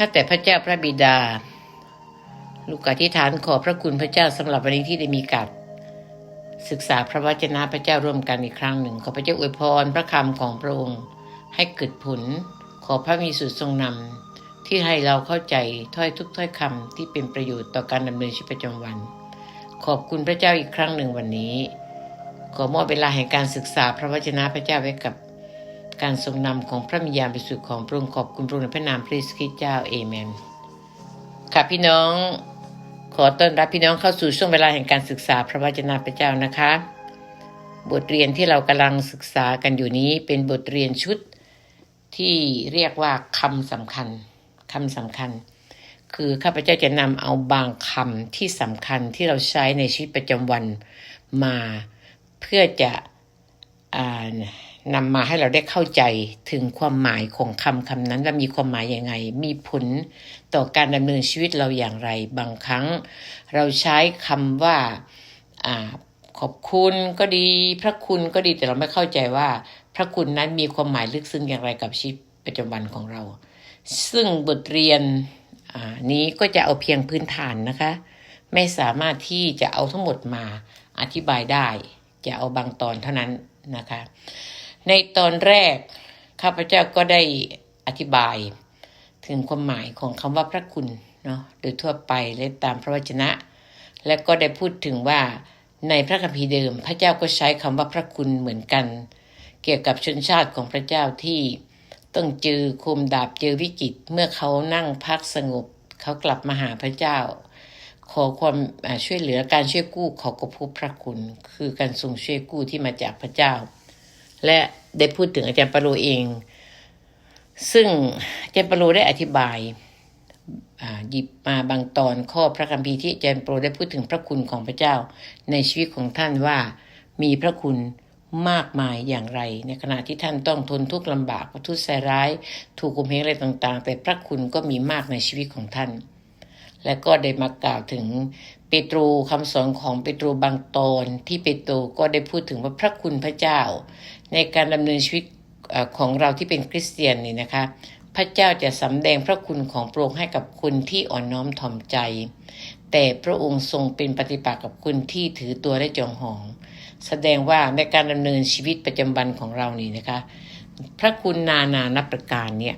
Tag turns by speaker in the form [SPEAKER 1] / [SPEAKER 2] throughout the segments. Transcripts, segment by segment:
[SPEAKER 1] ข้าแต่พระเจ้าพระบิดา ลูกอธิษฐานขอพระคุณพระเจ้าสำหรับวันนี้ที่ได้มีการศึกษาพระวจนะพระเจ้าร่วมกันอีกครั้งหนึ่ง ขอพระเจ้าอวยพรพระคำของพระองค์ ให้เกิดผล ขอพระมีสุดทรงนำที่ให้เราเข้าใจถ้อยทุกถ้อยคำที่เป็นประโยชน์ต่อการดำเนินชีวิตประจำวัน ขอบคุณพระเจ้าอีกครั้งหนึ่งวันนี้ ขอมอบเวลาแห่งการศึกษาพระวจนะพระเจ้าไว้กับ การทรงนำของพระมิญาณบริสุทธิ์ของพระองค์ขอบคุณพระองค์ในพระนามพระเยซูคริสต์เจ้าเอเมนค่ะพี่น้องขอต้อนรับพี่น้องเข้าสู่ช่วงเวลาแห่งการศึกษาพระวจนะพระเจ้านะคะ บทเรียนที่เรากำลังศึกษากันอยู่นี้เป็นบทเรียนชุดที่เรียกว่าคำสำคัญคำสำคัญ คือข้าพเจ้าจะนำเอาบางคำที่สำคัญที่เราใช้ในชีวิตประจำวันมาเพื่อจะอ่า นำมาให้เราได้เข้าใจถึงความหมายของคำคำนั้นว่ามีความหมายยังไง มีผลต่อการดำเนินชีวิตเราอย่างไร บางครั้ง เราใช้คำว่าอขอบคุณก็ดี พระคุณก็ดีแต่เราไม่เข้าใจว่า พระคุณนั้นมีความหมายลึกซึ้งอย่างไรกับชีวิตประจำวันของเรา ซึ่งบทเรียนนี้ก็จะเอาเพียงพื้นฐานนะคะ ไม่สามารถที่จะเอาทั้งหมดมาอธิบายได้ จะเอาบางตอนเท่านั้นนะคะ ในตอนแรก ข้าพเจ้าก็ได้อธิบายถึงความหมายของคำว่าพระคุณเนาะโดยทั่วไปและตามพระวจนะ และก็ได้พูดถึงว่าในพระคัมภีร์เดิม พระเจ้าก็ใช้คำว่าพระคุณเหมือนกัน เกี่ยวกับชนชาติของพระเจ้าที่ต้องเจอคมดาบเจอวิกฤตเมื่อเขานั่งพักสงบ เขากลับมาหาพระเจ้า ขอความช่วยเหลือการช่วยกู้เขาก็พบพระคุณ คือการทรงช่วยกู้ที่มาจากพระเจ้า และได้พูดถึงอาจารย์ปาโลเอง ซึ่งอาจารย์ปาโลได้อธิบายหยิบมาบางตอนข้อพระคัมภีร์ที่อาจารย์ปาโลได้พูดถึงพระคุณของพระเจ้า ในชีวิตของท่านว่ามีพระคุณมากมายอย่างไร ในขณะที่ท่านต้องทนทุกข์ลำบากประทุษร้าย ถูกข่มเหงอะไรต่างๆ แต่พระคุณก็มีมากในชีวิตของท่าน และก็ได้มากล่าวถึงเปโตรคำสอนของเปโตรบางตอนที่เปโตรก็ได้พูดถึงว่าพระคุณพระเจ้า ในการดำเนินชีวิตของเราที่เป็นคริสเตียนนี่นะคะ พระเจ้าจะสำแดงพระคุณของพระองค์ให้กับคนที่อ่อนน้อมถ่อมใจ แต่พระองค์ทรงเป็นปฏิปักษ์กับคนที่ถือตัวได้จองหอง แสดงว่าในการดำเนินชีวิตประจำวันของเรานี่นะคะ พระคุณนานานับประการเนี่ย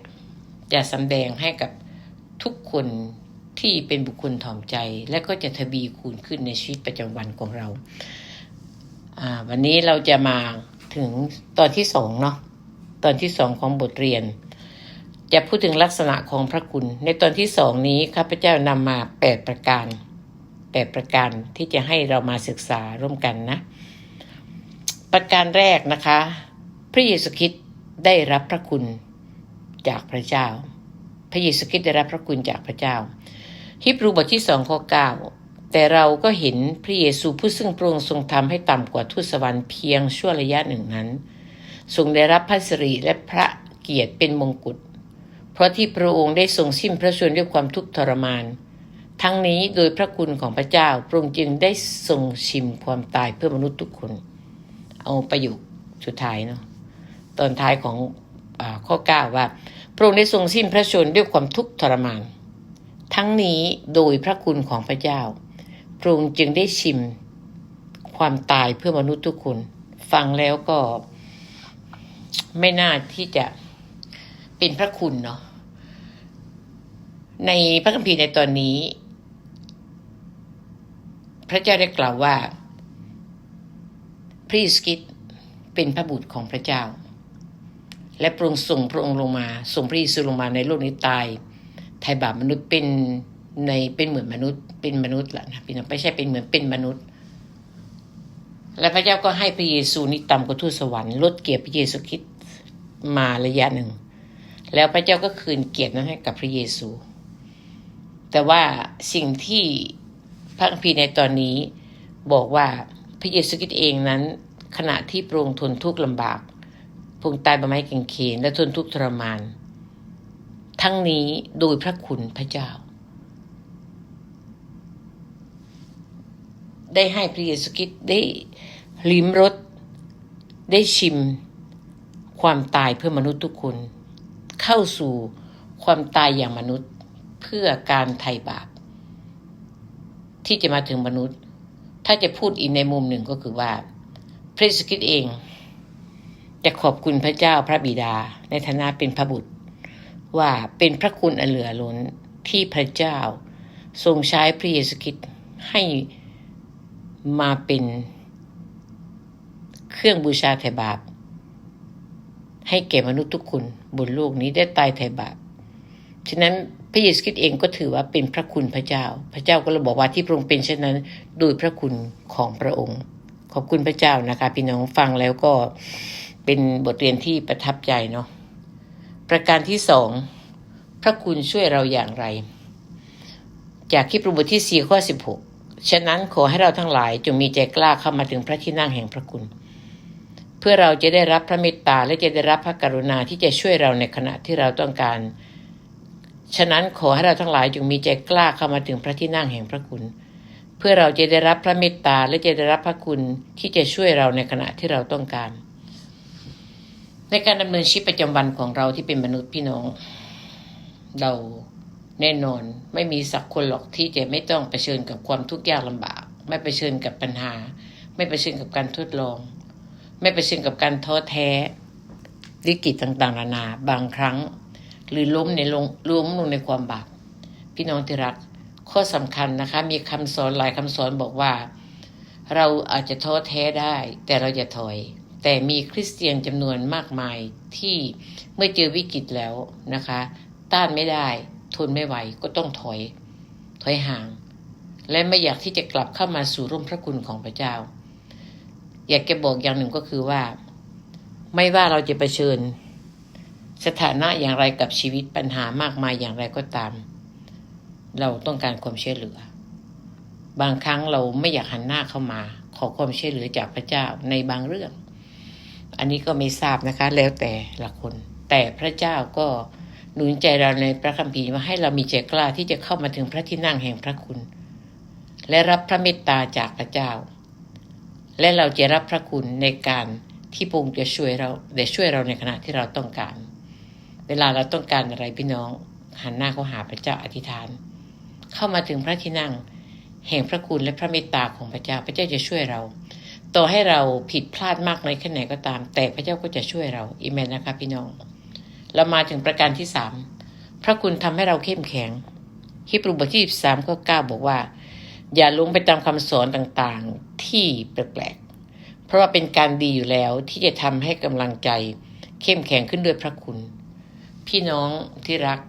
[SPEAKER 1] จะสำแดงให้กับทุกคนที่เป็นบุคคลถ่อมใจ และก็จะทวีคูณขึ้นในชีวิตประจำวันของเรา วันนี้เราจะมา ถึงตอนที่สองเนาะตอนที่สองของบทเรียน จะพูดถึงลักษณะของพระคุณ ในตอนที่สองนี้ข้าพเจ้านำมาแปดประการแปดประการที่จะให้เรามาศึกษาร่วมกันนะ ประการแรกนะคะ พระเยซูคริสต์ได้รับพระคุณจากพระเจ้า พระเยซูคริสต์ได้รับพระคุณจากพระเจ้า ฮิบรูบทที่สองข้อเก้า แต่เราก็เห็นพระเยซูผู้ซึ่งพระองค์ทรงทำให้ต่ำกว่าทูตสวรรค์เพียงชั่วระยะหนึ่งนั้น ทรงได้รับพระสิริและพระเกียรติเป็นมงกุฎ เพราะที่พระองค์ได้ทรงสิ้นพระชนด้วยความทุกข์ทรมาน ทั้งนี้โดยพระคุณของพระเจ้าพระองค์จึงได้ทรงชิมความตายเพื่อมนุษย์ทุกคน เอาประโยคสุดท้ายเนาะตอนท้ายของอข้อ 9 ว่า พระองค์ได้ทรงสิ้นพระชนด้วยความทุกข์ทรมาน ทั้งนี้โดยพระคุณของพระเจ้า พระองค์จึงได้ชิมความตายเพื่อมนุษย์ทุกคน ฟังแล้วก็ไม่น่าที่จะเป็นพระคุณเนาะในพระคัมภีร์ในตอนนี้ พระเจ้าได้กล่าวว่า พระเยซูคริตเป็นพระบุตรของพระเจ้า และพระองส่งพระองค์ลงมา ส่งพระเยซูลงมาในโลกนี้ตายไทยบาปมนุษย์เป็น ในเป็นเหมือนมนุษย์ เป็นมนุษย์แหละนะพี่น้องไม่ใช่เป็นเหมือนเป็นมนุษย์ และพระเจ้าก็ให้พระเยซูนี่ต่ำกว่าทูตสวรรค์ลดเกียรติพระเยซูคริสต์มาระยะหนึ่ง แล้วพระเจ้าก็คืนเกียรตินั้นให้กับพระเยซู แต่ว่าสิ่งที่พระคัมภีร์ในตอนนี้บอกว่าพระเยซูคริสต์เองนั้น ขณะที่พรงทนทุกข์ลำบากพระองตายบนไม้กางเขนและทนทุกข์ทรมาน ทั้งนี้โดยพระคุณพระเจ้า ได้ให้พระเยซูคริสต์ได้ลิ้มรสได้ชิม ความตายเพื่อมนุษย์ทุกคน เข้าสู่ความตายอย่างมนุษย์เพื่อการไถ่บาป ที่จะมาถึงมนุษย์ ถ้าจะพูดอีกในมุมหนึ่งก็คือว่า พระเยซูคริสต์เอง จะขอบคุณพระเจ้าพระบิดาในฐานะเป็นพระบุตร ว่าเป็นพระคุณอันเหลือล้นที่พระเจ้า ทรงใช้พระเยซูคริสต์ให้ มาเป็นเครื่องบูชาไถ่บาป ให้แก่มนุษย์ทุกคนบนโลกนี้ได้ตายไถ่บาป ฉะนั้นพระเยซูคริสต์เองก็ถือว่าเป็นพระคุณพระเจ้า พระเจ้าก็เลยบอกว่าที่พระองค์เป็นเช่นนั้น โดยพระคุณของพระองค์ ขอบคุณพระเจ้านะคะ พี่น้องฟังแล้วก็เป็นบทเรียนที่ประทับใจเนาะ ประการที่สองพระคุณช่วยเราอย่างไร จากคิปรูบทที่สี่ข้อสิบหก ฉะนั้นขอให้เราทั้งหลายจงมีใจกล้าเข้ามาถึงพระที่นั่งแห่งพระคุณ เพื่อเราจะได้รับพระเมตตาและจะได้รับพระกรุณาที่จะช่วยเราในขณะที่เราต้องการ ฉะนั้นขอให้เราทั้งหลายจงมีใจกล้าเข้ามาถึงพระที่นั่งแห่งพระคุณ เพื่อเราจะได้รับพระเมตตาและจะได้รับพระคุณที่จะช่วยเราในขณะที่เราต้องการ ในการดำเนินชีวิตประจำวันของเราที่เป็นมนุษย์พี่น้อง เรา แน่นอนไม่มีสักคนหรอกที่จะไม่ต้องเผชิญกับความทุกข์ยากลำบาก ไม่เผชิญกับปัญหา ไม่เผชิญกับการทดลอง ไม่เผชิญกับการท้อแท้วิกฤตต่างๆนานา บางครั้ง หรือล้มในลงล้มลงในความบาปพี่น้องที่รัก ข้อสำคัญนะคะ มีคำสอนหลายคำสอนบอกว่า เราอาจจะท้อแท้ได้ แต่เราอย่าถอย แต่มีคริสเตียนจำนวนมากมายที่เมื่อเจอวิกฤตแล้วนะคะ ต้านไม่ได้ นไม่ไหวก็ต้องถอย ถอยห่าง และไม่อยากที่จะกลับเข้ามาสู่ร่มพระคุณของพระเจ้า อยากจะบอกอย่างหนึ่งก็คือว่า ไม่ว่าเราจะเผชิญ สถานะอย่างไรกับชีวิตปัญหามากมายอย่างไรก็ตาม เราต้องการความช่วยเหลือ บางครั้งเราไม่อยากหันหน้าเข้ามา ขอความช่วยเหลือจากพระเจ้าในบางเรื่อง อันนี้ก็ไม่ทราบนะคะ แล้วแต่ละคน แต่พระเจ้าก็ หนุนใจเราในพระคัมภีร์ว่าให้เรามีใจกล้าที่จะเข้ามาถึงพระที่นั่งแห่งพระคุณ และรับพระเมตตาจากพระเจ้า และเราจะรับพระคุณในการที่พระองค์จะช่วยเราได้ช่วยเราในขณะที่เราต้องการ เวลาเราต้องการอะไรพี่น้อง หันหน้าเข้าหาพระเจ้าอธิษฐาน เข้ามาถึงพระที่นั่ง แห่งพระคุณและพระเมตตาของพระเจ้าพระเจ้าจะช่วยเราต่อให้เราผิดพลาดมากในแค่ไหนก็ตาม แต่พระเจ้าก็จะช่วยเราอีเมนนะคะพี่น้อง เรามาถึงประการที่สามพระคุณทำให้เราเข้มแข็งฮิบรูบทที่สามข้อเก้าบอกว่า อย่าลงไปตามคำสอนต่างๆที่แปลกๆ เพราะว่าเป็นการดีอยู่แล้วที่จะทำให้กำลังใจเข้มแข็งขึ้นด้วยพระคุณ พี่น้องที่รัก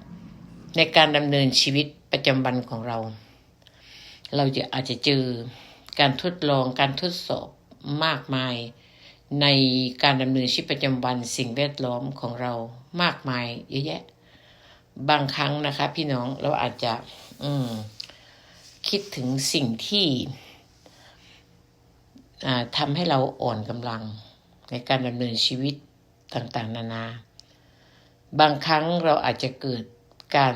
[SPEAKER 1] ในการดำเนินชีวิตประจำวันของเรา เราจะอาจจะเจอการทดลองการทดสอบมากมาย ในการดำเนินชีวิตประจำวันสิ่งแวดล้อมของเรา มากมายเยอะแยะ บางครั้งนะคะ พี่น้องเราอาจจะ อืม คิดถึงสิ่งที่ทำให้เราอ่อนกำลังในการดำเนินชีวิตต่างๆ นานา บางครั้งเราอาจจะเกิดการ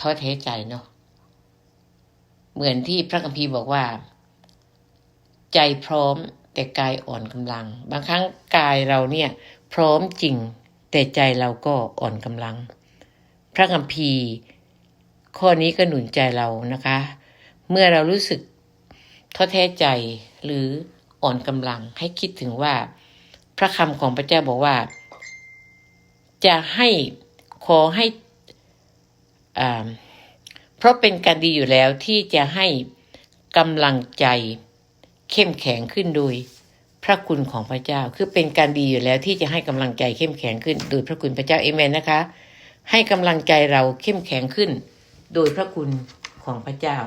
[SPEAKER 1] ท้อแท้ใจเนาะเหมือนที่พระคัมภีร์บอกว่า ใจพร้อมแต่กายอ่อนกำลัง บางครั้งกายเราเนี่ย พร้อมจริง แต่ใจเราก็อ่อนกำลัง พระคัมภีร์ข้อนี้ก็หนุนใจเรานะคะ เมื่อเรารู้สึกท้อแท้ใจหรืออ่อนกำลังให้คิดถึงว่า พระคำของพระเจ้าบอกว่า จะให้ขอให้อ่าเพราะเป็นการดีอยู่แล้วที่จะให้กำลังใจเข้มแข็งขึ้นโดย ระคุณของพระเจ้า คือเป็นการดีอยู่แล้วที่จะให้กำลังใจเข้มแข็งขึ้น โดยพระคุณพระเจ้าเอเมนนะคะ ให้กำลังใจเราเข้มแข็งขึ้น โดยพระคุณของพระเจ้า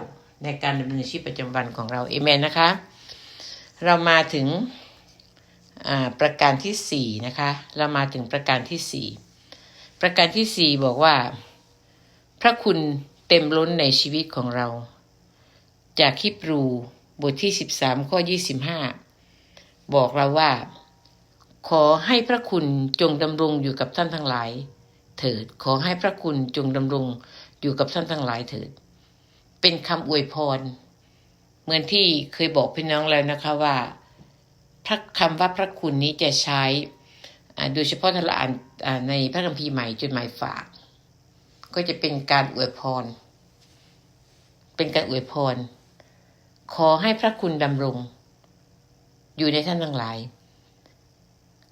[SPEAKER 1] ในการดำเนินชีวิตประจำวันของเราเอเมนนะคะ เรามาถึงประการที่สี่นะคะ เรามาถึงประการที่สี่ประการที่สี่บอกว่า พระคุณเต็มล้นในชีวิตของเรา จากคิปรูบทที่สิบสามข้อยี่สิ บอกเราว่า ขอให้พระคุณจงดำรงอยู่กับท่านทั้งหลาย เถิดขอให้พระคุณจงดำรงอยู่กับท่านทั้งหลายเถิด เป็นคำอวยพร เหมือนที่เคยบอกพี่น้องแล้วนะคะว่า พระคำว่าพระคุณนี้จะใช้โดยเฉพาะถ้าเราอ่านในพระคัมภีร์ใหม่จดหมายฝาก ก็จะเป็นการอวยพร เป็นการอวยพร ขอให้พระคุณดำรง อยู่ในท่านทั้งหลาย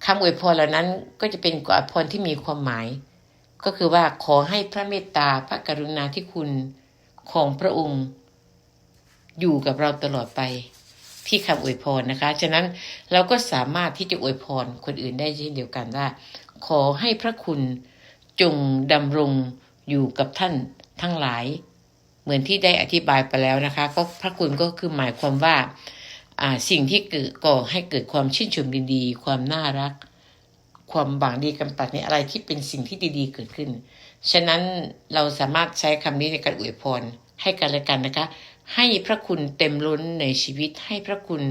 [SPEAKER 1] คำอวยพรเหล่านั้นก็จะเป็นอวยพรที่มีความหมาย ก็คือว่าขอให้พระเมตตาพระกรุณาธิคุณของพระองค์ อยู่กับเราตลอดไปที่คำอวยพรนะคะ ฉะนั้นเราก็สามารถที่จะอวยพรคนอื่นได้เช่นเดียวกันว่า ขอให้พระคุณจงดำรงอยู่กับท่านทั้งหลาย เหมือนที่ได้อธิบายไปแล้วนะคะ ก็พระคุณก็คือหมายความว่า สิ่งที่เกิดก่อให้เกิดความชื่นชมดีๆ ความน่ารัก ความหวังดีกำปัดในอะไรที่เป็นสิ่งที่ดีๆ เกิดขึ้น ฉะนั้นเราสามารถใช้คำนี้ในการอวยพรให้กันและกันนะคะ ให้พระคุณเต็มล้นในชีวิต ให้พระคุณ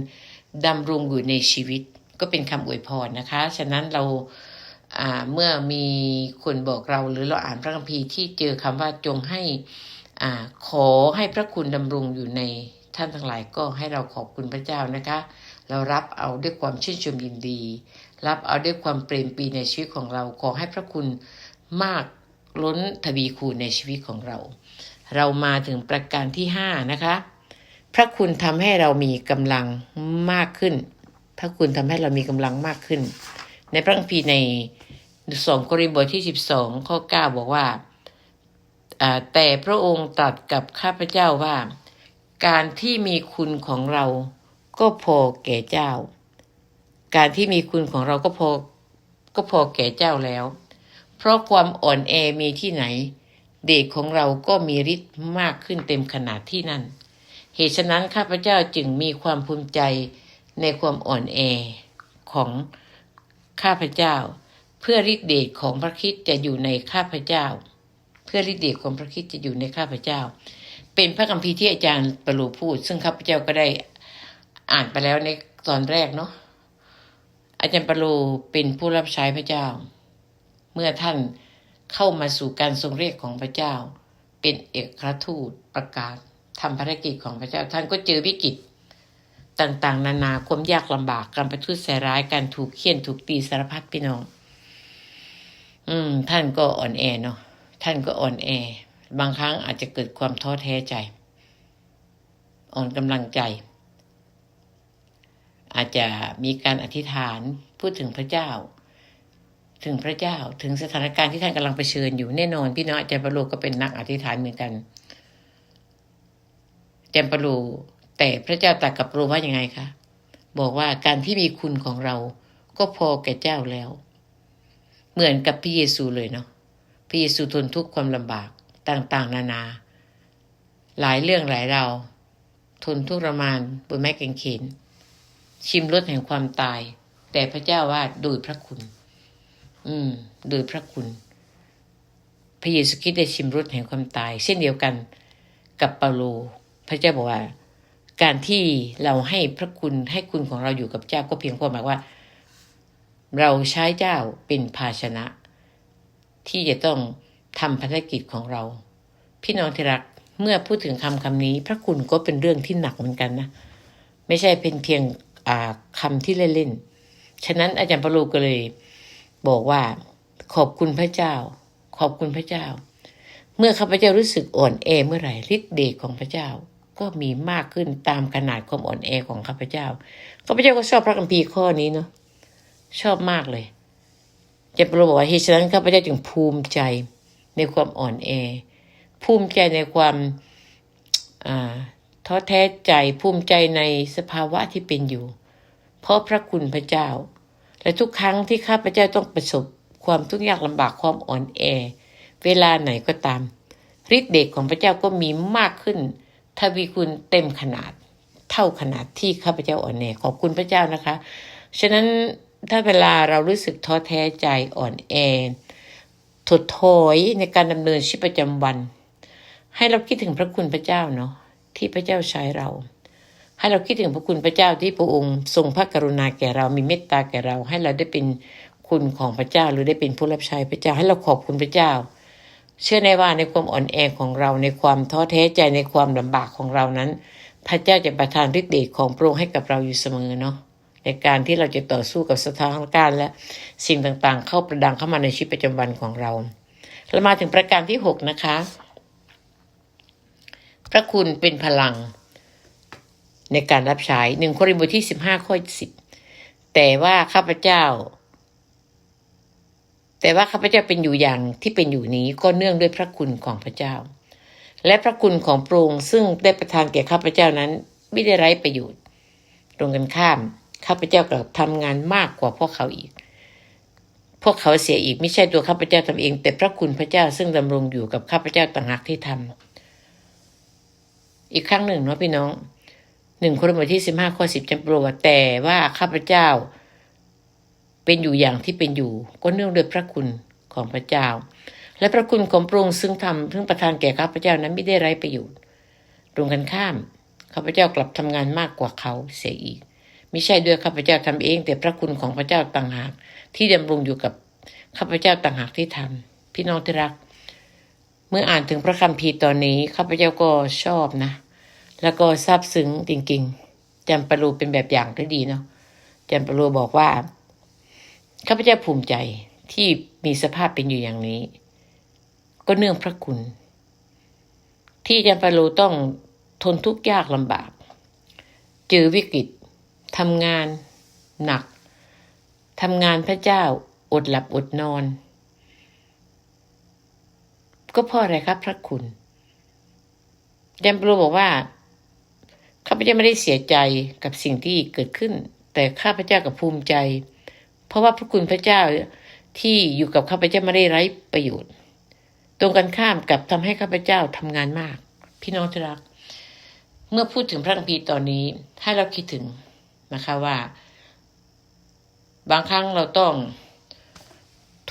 [SPEAKER 1] ดำรงอยู่ในชีวิต ก็เป็นคำอวยพรนะคะ ฉะนั้นเราอ่าเมื่อมีคนบอกเราหรือเราอ่านพระคัมภีร์ที่เจอคำว่าจงให้อ่าขอให้พระคุณดำรงอยู่ใน ท่านทั้งหลายก็ให้เราขอบคุณพระเจ้านะคะ เรารับเอาด้วยความชื่นชมยินดี รับเอาด้วยความเปรมปีในชีวิตของเราขอให้พระคุณมากล้นทวีคูณในชีวิตของเรา เรามาถึงประการที่ห้านะคะ พระคุณทำให้เรามีกำลังมากขึ้น พระคุณทำให้เรามีกำลังมากขึ้น ในพระคัมภีร์ในสองโครินธ์บทที่สิบสองข้อเก้าบอกว่าแต่พระองค์ตรัสกับข้าพเจ้าว่า การที่มีคุณของเราก็พอแก่เจ้า การที่มีคุณของเราก็พอก็พอแก่เจ้าแล้ว เพราะความอ่อนแอมีที่ไหน เด็กของเราก็มีฤทธิ์มากขึ้นเต็มขนาดที่นั่น เหตุฉะนั้นข้าพเจ้าจึงมีความภูมิใจในความอ่อนแอของข้าพเจ้า เพื่อฤทธิเดชของพระคริสต์จะอยู่ในข้าพเจ้า เพื่อฤทธิเดชของพระคริสต์จะอยู่ในข้าพเจ้า เป็นพระคัมภีร์ที่อาจารย์ปรูพูด ซึ่งข้าพเจ้าก็ได้อ่านไปแล้วในตอนแรกเนาะอาจารย์ปรูเป็นผู้รับใช้พระเจ้า เมื่อท่านเข้ามาสู่การทรงเรียกของพระเจ้า เป็นเอกคราทูตประกาศทำภารกิจของพระเจ้า ท่านก็เจอวิกฤตต่างๆ นานาความยากลำบากการประทุษใส่ร้ายการถูกเคี่ยนถูกตีสารพัดพี่น้อง อืม ท่านก็อ่อนแอเนาะท่านก็อ่อนแอ บางครั้งอาจจะเกิดความท้อแท้ใจ อ่อนกำลังใจ อาจจะมีการอธิษฐานพูดถึงพระเจ้า ถึงพระเจ้าถึงสถานการณ์ที่ท่านกำลังเผชิญอยู่แน่นอน พี่น้องอาจารย์ปะโลก็เป็นนักอธิษฐานเหมือนกันอาจารย์ปะโลแต่พระเจ้าตรัสกับโรว่ายังไงคะบอกว่าการที่มีคุณของเราก็พอแก่เจ้าแล้ว เหมือนกับพระเยซูเลยเนาะพระเยซูทนทุกข์ความลำบาก ต่างๆ นานา หลายเรื่องหลายเราวทนทุกข์ทรมานบนไม้กางเขนชิมรสแห่งความตาย แต่พระเจ้าว่าโดยพระคุณ อืม โดยพระคุณ พระเยซูคริสต์ได้ชิมรสแห่งความตาย เช่นเดียวกันกับเปาโล พระเจ้าบอกว่า การที่เราให้พระคุณให้คุณของเราอยู่กับเจ้าก็เพียงพอหมายว่า เราใช้เจ้าเป็นภาชนะ ที่จะต้อง ทำภารกิจของเรา พี่น้องที่รักเมื่อพูดถึงคำคำนี้ พระคุณก็เป็นเรื่องที่หนักเหมือนกันนะ ไม่ใช่เป็นเพียงคำที่เล่นๆ ฉะนั้นอาจารย์ปาโลก็เลย บอกว่า ขอบคุณพระเจ้า ขอบคุณพระเจ้า เมื่อข้าพเจ้ารู้สึกอ่อนแอเมื่อไหร่ฤทธิ์เดชของพระเจ้าก็มีมากขึ้นตามขนาดความอ่อนแอของข้าพเจ้าข้าพเจ้าก็ชอบพระคัมภีร์ข้อนี้เนาะชอบมากเลยอาจารย์ปาโลบอกว่าเหตุฉะนั้นข้าพเจ้าจึงภูมิใจ ในความอ่อนแอ ภูมิใจในความท้อแท้ใจภูมิใจในสภาวะที่เป็นอยู่ เพราะพระคุณพระเจ้า และทุกครั้งที่ข้าพเจ้าต้องประสบความทุกข์ยากลำบากความอ่อนแอ เวลาไหนก็ตามฤทธิ์เดชของพระเจ้าก็มีมากขึ้นทวีคุณเต็มขนาดเท่าขนาดที่ข้าพเจ้าอ่อนแอขอบคุณพระเจ้านะคะ ฉะนั้นถ้าเวลาเรารู้สึกท้อแท้ใจอ่อนแอ ถดถอยในการดำเนินชีวิตประจำวัน ให้เราคิดถึงพระคุณพระเจ้าเนาะที่พระเจ้าใช้เรา ให้เราคิดถึงพระคุณพระเจ้าที่พระองค์ ทรงพระกรุณาแก่เรามีเมตตาแก่เรา ให้เราได้เป็นคุณของพระเจ้า หรือได้เป็นผู้รับใช้พระเจ้าให้เราขอบคุณพระเจ้า เชื่อในว่าในความอ่อนแอของเราในความท้อแท้ใจในความลำบากของเรานั้น พระเจ้าจะประทานฤทธิ์เดชของพระองค์ให้กับเราอยู่เสมอเนาะ ในการที่เราจะต่อสู้กับสถานการณ์และสิ่งต่างๆ เข้าประดังเข้ามาในชีวิตประจำวันของเราเรามาถึงประการที่หกนะคะ พระคุณเป็นพลังในการรับใช้หนึ่งโครินธ์บทที่สิบห้าข้อสิบแต่ว่าข้าพเจ้า แต่ว่าข้าพเจ้าเป็นอยู่อย่างที่เป็นอยู่นี้ก็เนื่องด้วยพระคุณของพระเจ้า และพระคุณของพระองค์ซึ่งได้ประทานแก่ข้าพเจ้านั้น ไม่ได้ไร้ประโยชน์ ตรงกันข้าม ข้าพเจ้ากลับทำงานมากกว่าพวกเขาอีก พวกเขาเสียอีกไม่ใช่ตัวข้าพเจ้าทำเอง แต่พระคุณพระเจ้าซึ่งดำรงอยู่กับข้าพเจ้าต่างหากที่ทำอีกครั้งหนึ่งเนาะพี่น้องหนึ่งคนบทที่สิบห้าข้อสิบจำโปรว่าแต่ว่าข้าพเจ้า เป็นอยู่อย่างที่เป็นอยู่ ก็เนื่องด้วยพระคุณของพระเจ้า และพระคุณของพระองค์ซึ่งทำซึ่งประทานแก่ข้าพเจ้านั้นไม่ได้ไร้ประโยชน์ตรงกันข้ามข้าพเจ้ากลับทำงานมากกว่าเขาเสียอีก ม่ใช่ด้วยข้าพเจ้าทำเอง แต่พระคุณของพระเจ้าต่างหาก ที่ดำรงอยู่กับข้าพเจ้าต่างหากที่ทำพี่น้องที่รัก เมื่ออ่านถึงพระคัมภีร์ตอนนี้ข้าพเจ้าก็ชอบนะ แล้วก็ซาบซึ้งจริงๆจำปารูเป็นแบบอย่างที่ดีเนาะจำปารูบอกว่าข้าพเจ้าภูมิใจที่มีสภาพเป็นอยู่อย่างนี้ ก็เนื่องพระคุณ ที่จำปารูต้องทนทุกข์ยากลำบาก เจอวิกฤต ทำงาน หนักทำงานพระเจ้าอดหลับอดนอน ก็เพราะอะไรครับ พระคุณยมปรูบอกว่าข้าพเจ้าไม่ได้เสียใจกับสิ่งที่เกิดขึ้น แต่ข้าพเจ้ากับภูมิใจ เพราะว่าพระคุณพระเจ้าที่อยู่กับข้าพเจ้าไม่ได้ไร้ประโยชน์ ตรงกันข้ามกับทำให้ข้าพเจ้าทำงานมาก พี่น้องที่รัก เมื่อพูดถึงพระคัมภีร์ตอนนี้ให้เราคิดถึง นะคะว่า บางครั้งเราต้อง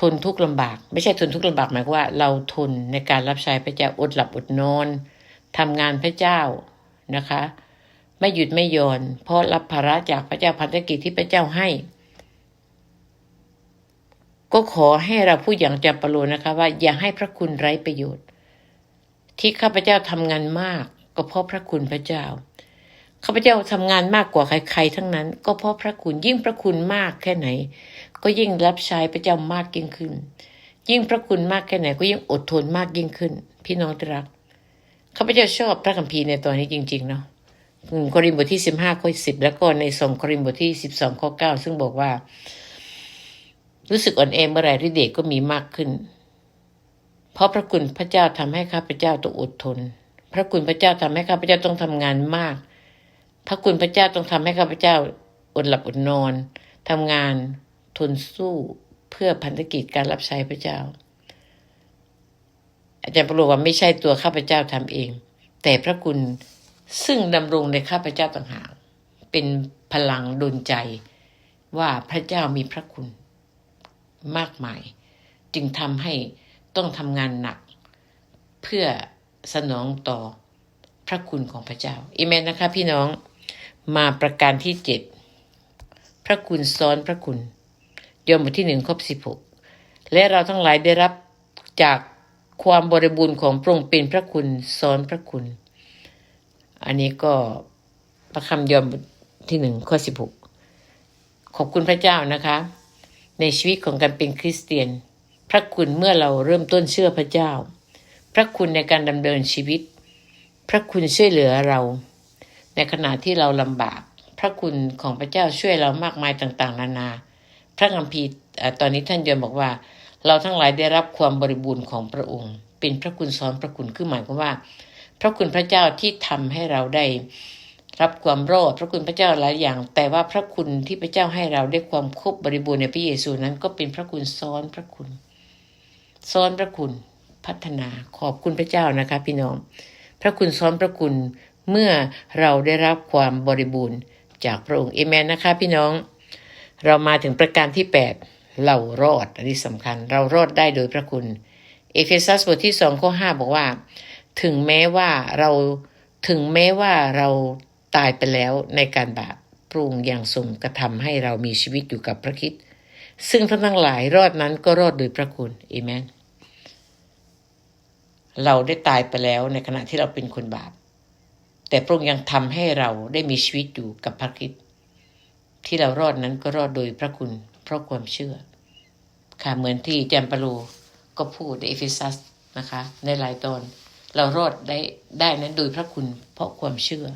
[SPEAKER 1] ทนทุกข์ลำบาก ไม่ใช่ทนทุกข์ลำบากหมายความว่า เราทนในการรับใช้พระเจ้าอดหลับอดนอนทำงานพระเจ้านะคะ ไม่หยุดไม่หย่อนเพราะรับภาระจากพระเจ้าพันธกิจที่พระเจ้าให้ ก็ขอให้เราพูดอย่างจำปะโลนะคะว่าอย่าให้พระคุณไร้ประโยชน์ ที่ข้าพเจ้าทำงานมาก ก็เพราะพระคุณพระเจ้า ข้าพเจ้าทำงานมากกว่าใคร ๆ ทั้งนั้น ก็เพราะพระคุณยิ่งพระคุณมากแค่ไหน ก็ยิ่งรับใช้พระเจ้ามากยิ่งขึ้น ยิ่งพระคุณมากแค่ไหน ก็ยิ่งอดทนมากยิ่งขึ้น พี่น้องที่รักข้าพเจ้าชอบพระคัมภีร์ในตอนนี้จริง ๆ เนาะโครินธ์บทที่สิบห้าข้อสิบแล้วก็ในสองโครินธ์บทที่สิบสองข้อเก้าซึ่งบอกว่า รู้สึกอ่อนแอเมื่อไรที่เด็กก็มีมากขึ้น เพราะพระคุณพระเจ้าทำให้ข้าพเจ้าต้องอดทน พระคุณพระเจ้าทำให้ข้าพเจ้าต้องทำงานมาก พระคุณพระเจ้าต้องทำให้ข้าพเจ้าอดหลับอดนอนทำงานทนสู้เพื่อพันธกิจการรับใช้พระเจ้า อาจารย์ปรว่าไม่ใช่ตัวข้าพเจ้าทำเอง แต่พระคุณซึ่งดำรงในข้าพเจ้าต่างหากเป็นพลังดลใจว่าพระเจ้ามีพระคุณมากมาย จึงทำให้ต้องทำงานหนัก เพื่อสนองต่อพระคุณของพระเจ้าอีเมนนะคะพี่น้อง มาประการที่เจ็ดพระคุณซ้อนพระคุณยอห์นบทที่หนึ่งข้อสิบหกและเราทั้งหลายได้รับจากความบริบูรณ์ของพระองค์เป็นพระคุณซ้อนพระคุณ อันนี้ก็ประคำยอห์นบทที่หนึ่งข้อสิบหกขอบคุณพระเจ้านะคะ ในชีวิตของการเป็นคริสเตียน พระคุณเมื่อเราเริ่มต้นเชื่อพระเจ้า พระคุณในการดำเนินชีวิต พระคุณช่วยเหลือเรา ในขณะที่เราลำบาก พระคุณของพระเจ้าช่วยเรามากมายต่างๆ นานา พระคัมภีร์ตอนนี้ท่านยอนบอกว่า เราทั้งหลายได้รับความบริบูรณ์ของพระองค์ เป็นพระคุณซ้อนพระคุณคือหมายความว่า พระคุณพระเจ้าที่ทำให้เราได้รับความรอดพระคุณพระเจ้าหลายอย่าง แต่ว่าพระคุณที่พระเจ้าให้เราได้ความครบบริบูรณ์ในพระเยซูนั้น ก็เป็นพระคุณซ้อนพระคุณ ซ้อนพระคุณพัฒนาขอบคุณพระเจ้านะคะ พี่น้อง พระคุณซ้อนพระคุณ เมื่อเราได้รับความบริบูรณ์จากพระองค์เอเมนนะคะพี่น้อง เรามาถึงประการที่แปดเรารอด อันนี้สำคัญ เรารอดได้โดยพระคุณ เอเฟซัสบทที่สองข้อห้าบอกว่า ถึงแม้ว่าเราถึงแม้ว่าเราตายไปแล้วในการบาปพระองค์ยังทรงกระทำให้เรามีชีวิตอยู่กับพระคิดซึ่งท่านทั้งหลายรอดนั้นก็รอดโดยพระคุณเอเมนเราได้ตายไปแล้วในขณะที่เราเป็นคนบาป แต่พระองค์ยังทำให้เราได้มีชีวิตอยู่กับพระคิดที่เรารอดนั้นก็รอดโดยพระคุณ เพราะความเชื่อ ค่ะเหมือนที่แจมปารูก็พูดในเอเฟซัสนะคะ ในหลายตอนเรารอดได้ได้นั้นโดยพระคุณ เพราะความเชื่อ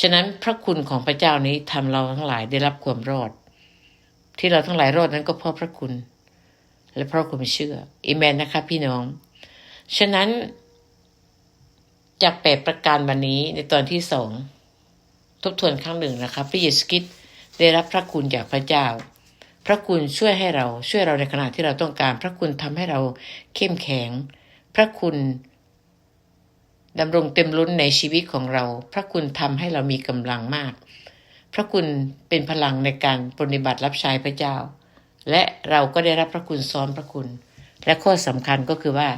[SPEAKER 1] ฉะนั้นพระคุณของพระเจ้านี้ทำเราทั้งหลายได้รับความรอด ที่เราทั้งหลายรอดนั้นก็เพราะพระคุณ และเพราะความเชื่ออเมนนะคะ พี่น้อง ฉะนั้น จากแปดประการวันนี้ในตอนที่สองทบทวนครั้งหนึ่งนะคะพระเยซูคริสต์ได้รับพระคุณจากพระเจ้า พระคุณช่วยให้เราช่วยเราในขณะที่เราต้องการ พระคุณทำให้เราเข้มแข็ง พระคุณดำรงเต็มล้นในชีวิตของเรา พระคุณทำให้เรามีกำลังมาก พระคุณเป็นพลังในการปฏิบัติรับใช้พระเจ้า และเราก็ได้รับพระคุณซ้อนพระคุณ และข้อสำคัญก็คือว่า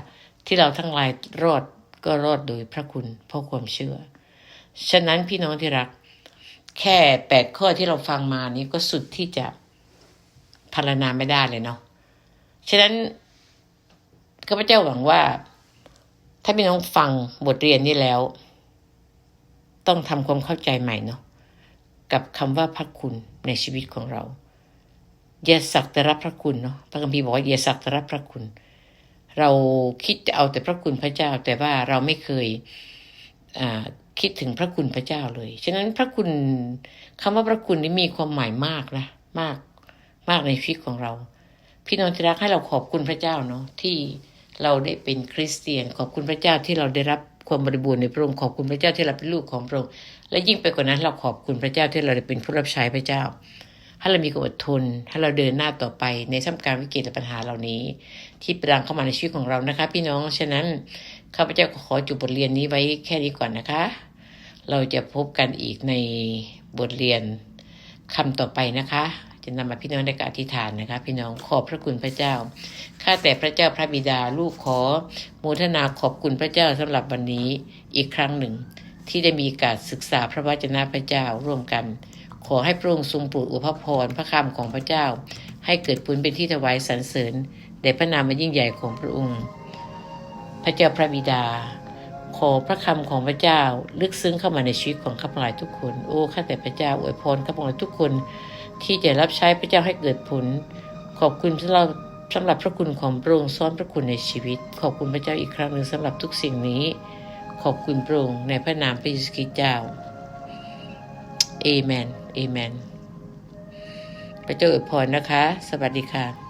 [SPEAKER 1] ที่เราทั้งหลายรอด ก็รอดโดยพระคุณเพราะความเชื่อ ฉะนั้นพี่น้องที่รัก แค่แปดข้อที่เราฟังมานี้ก็สุดที่จะพรรณนาไม่ได้เลยเนาะ ฉะนั้นข้าพเจ้าหวังว่า ถ้าพี่น้องฟังบทเรียนนี้แล้ว ต้องทำความเข้าใจใหม่เนาะกับคำว่าพระคุณในชีวิตของเราอย่าสักแต่รับพระคุณเนาะพระคัมภีร์บอกว่าอย่าสักแต่รับพระคุณ เราคิดจะเอาแต่พระคุณพระเจ้า แต่ว่าเราไม่เคยคิดถึงพระคุณพระเจ้าเลย ฉะนั้นพระคุณคำว่าพระคุณนี้มีความหมายมากนะมากมากในชีวิตของเรา พี่น้องที่รักให้เราขอบคุณพระเจ้าเนาะที่เราได้เป็นคริสเตียน ขอบคุณพระเจ้าที่เราได้รับความบริบูรณ์ในพระองค์ขอบคุณพระเจ้าที่เราเป็นลูกของพระองค์และยิ่งไปกว่านั้นเราขอบคุณพระเจ้าที่เราได้เป็นผู้รับใช้พระเจ้า ให้เรามีความอดทนให้เราเดินหน้าต่อไปในท่ามกลางวิกฤตและปัญหาเหล่านี้ ที่ปรังเข้ามาในชีวิตของเรานะคะ พี่น้องฉะนั้นข้าพเจ้าขอจุบบทเรียนนี้ไว้แค่นี้ก่อนนะคะ เราจะพบกันอีกในบทเรียนคำต่อไปนะคะ จะนำมาพี่น้องในการอธิษฐานนะคะ พี่น้องขอบพระคุณพระเจ้าข้าแต่พระเจ้าพระบิดาลูกขอโมทนาขอบคุณพระเจ้าสำหรับวันนี้อีกครั้งหนึ่ง ที่ได้มีการศึกษาพระวจนะพระเจ้าร่วมกัน ขอให้พระองค์ทรงโปรดอุปพรพระคำของพระเจ้า ให้เกิดผลเป็นที่ถวายสรรเสริญแด่พระนามอันยิ่งใหญ่ของพระองค์ พระเจ้าพระบิดา ขอพระคำของพระเจ้าลึกซึ้งเข้ามาในชีวิตของข้าพเจ้าทุกคน โอ้ข้าแต่พระเจ้าอวยพรข้าพเจ้าทุกคน ที่จะรับใช้พระเจ้าให้เกิดผล ขอบคุณสำหรับสำหรับพระคุณของพระองค์ซ้อนพระคุณในชีวิต ขอบคุณพระเจ้าอีกครั้งหนึ่งสำหรับทุกสิ่งนี้ ขอบคุณพระองค์ในพระนามพระเยซูคริสต์เจ้าเอเมน เอเมนพระเจ้าอวยพรนะคะ สวัสดีค่ะ